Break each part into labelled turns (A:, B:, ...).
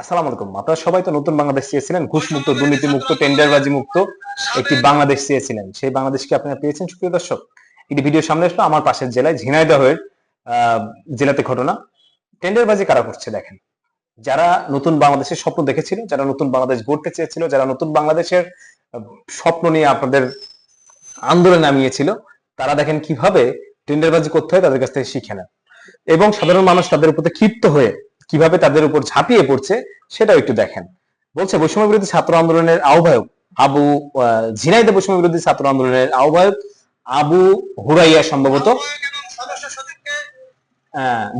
A: আসসালামু আলাইকুম। আপনারা সবাই তো নতুন বাংলাদেশ চেয়েছিলেন টেন্ডারবাজি মুক্ত একটি বাংলাদেশ চেয়েছিলেন সেই আপনারা পেয়েছেন, সুপ্রিয় দর্শক? ভিডিও সামনে আসলো, আমার পাশের জেলায় ঝিনাইদহের জেলাতে ঘটনা। টেন্ডারবাজি কারা করছে দেখেন? যারা নতুন বাংলাদেশের স্বপ্ন দেখেছিল যারা নতুন বাংলাদেশ গড়তে চেয়েছিল, যারা নতুন বাংলাদেশের স্বপ্ন নিয়ে আপনাদের আন্দোলনে নামিয়েছিল, তারা দেখেন কীভাবে টেন্ডারবাজি করতে হয়, তাদের কাছ থেকে শিখে নেন। এবং সাধারণ মানুষ তাদের উপর ক্ষিপ্ত হয়ে কীভাবে তাদের উপর ঝাঁপিয়ে পড়ছে সেটাও একটু দেখেন। বলছে বৈষম্য বিরোধী ছাত্র আন্দোলনের আহ্বায়ক আবু আহ, ঝিনাইদহ বৈষম্য বিরোধী ছাত্র আন্দোলনের আহ্বায়ক আবু হুরাইয়া সম্ভবত।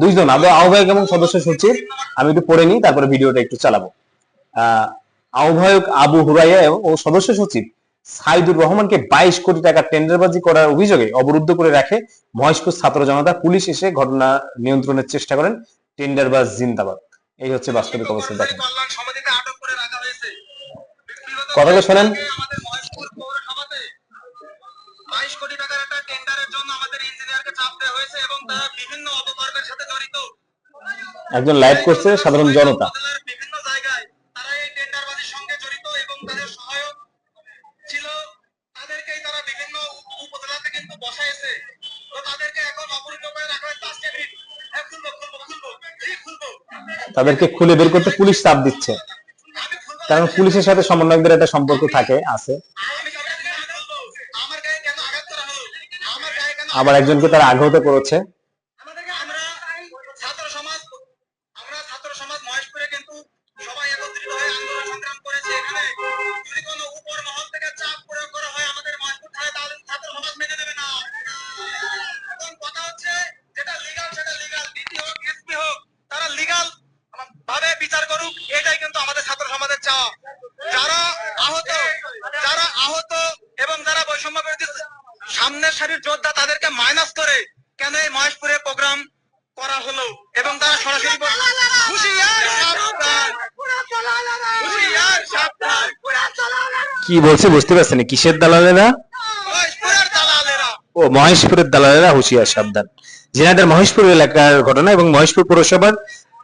A: দুইজন আবু আহ্বায়ক এবং সদস্য সচিব। আমি একটু পড়ে নিই তারপরে ভিডিওটা একটু চালাবো। আহ, আহ্বায়ক আবু হুরাইয়া ও সদস্য সচিব সাইদুর রহমানকে বাইশ কোটি টাকা টেন্ডারবাজি করার অভিযোগে অবরুদ্ধ করে রাখে মহেশপুর ছাত্র জনতা। পুলিশ এসে ঘটনা নিয়ন্ত্রণের চেষ্টা করেন। টেন্ডারবাজ জিন্দাবাদ এই হচ্ছে বাস্তবিক অবস্থা দেখেন। কথাগুলো শোনেন।
B: আমাদের মহেশপুর পৌরসভাতে 22 কোটি তাদেরকে
A: খুলে বের করতে পুলিশ চাপ দিচ্ছে। কারণ পুলিশের সাথে সমন্বয়কদের একটা সম্পর্ক থাকে আছে। আবার একজনকে তারা আঘাত করেছে।
B: সামনের সারির যোদ্ধা তাদেরকে মাইনাস করে কেন এই মহেশপুরে প্রোগ্রাম করা হলো? এবং তারা সরাসরি
A: কি বলছে বুঝতে পারছেন কিসের দালালেরা? ও মহেশপুরের দালালেরা হুঁশিয়ার সাবধান। মহেশপুর এলাকার ঘটনা এবং মহেশপুর পৌরসভার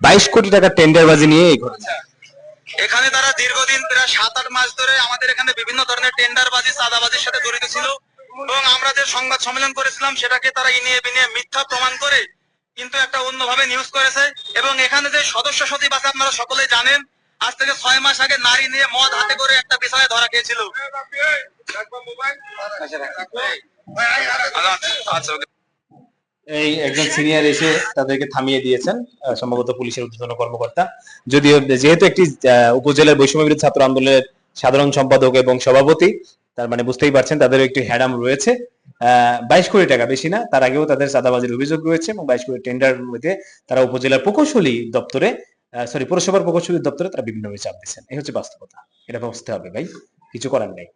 A: বাইশ কোটি টাকা টেন্ডারবাজি নিয়ে এই ঘটনা।
B: এখানে তারা দীর্ঘদিন প্রায় সাত আট মাস ধরে আমাদের এখানে বিভিন্ন ধরনের টেন্ডারবাজি চাঁদাবাজির সাথে জড়িত ছিল। এবং সংবাদ সম্মেলন করেছিলাম, সেটাকে তারা ইনিয়ে বিনিয়ে মিথ্যা প্রমাণ করে কিন্তু একটা অন্যভাবে নিউজ করেছে। এবং এখানে যে সদস্য সচিব আছে, আপনারা সকলেই জানেন, আজ থেকে ছয় মাস আগে নারী নিয়ে মদ হাতে করে একটা বিষয়ে ধরা খেয়েছিল। আচ্ছা
A: এই একজন সিনিয়র এসে তাদেরকে থামিয়ে দিয়েছেন সম্ভবত পুলিশের ঊর্ধ্বতন কর্মকর্তা। যদিও যেহেতু একটি উপজেলার বৈষম্য ছাত্র আন্দোলনের সাধারণ সম্পাদক এবং সভাপতি তার মানে বুঝতেই পারছেন তাদের একটি হ্যাডাম রয়েছে। বাইশ কোটি টাকা বেশি না, তার আগেও তাদের চাঁদাবাজির অভিযোগ রয়েছে এবং বাইশ কোটি টেন্ডার মধ্যে তারা উপজেলার প্রকৌশলী দপ্তরে সরি পৌরসভার প্রকৌশলী দপ্তরে তারা বিভিন্নভাবে চাপ দিচ্ছেন। এই হচ্ছে বাস্তবতা। এটা বুঝতে হবে ভাই, কিছু করার নেই।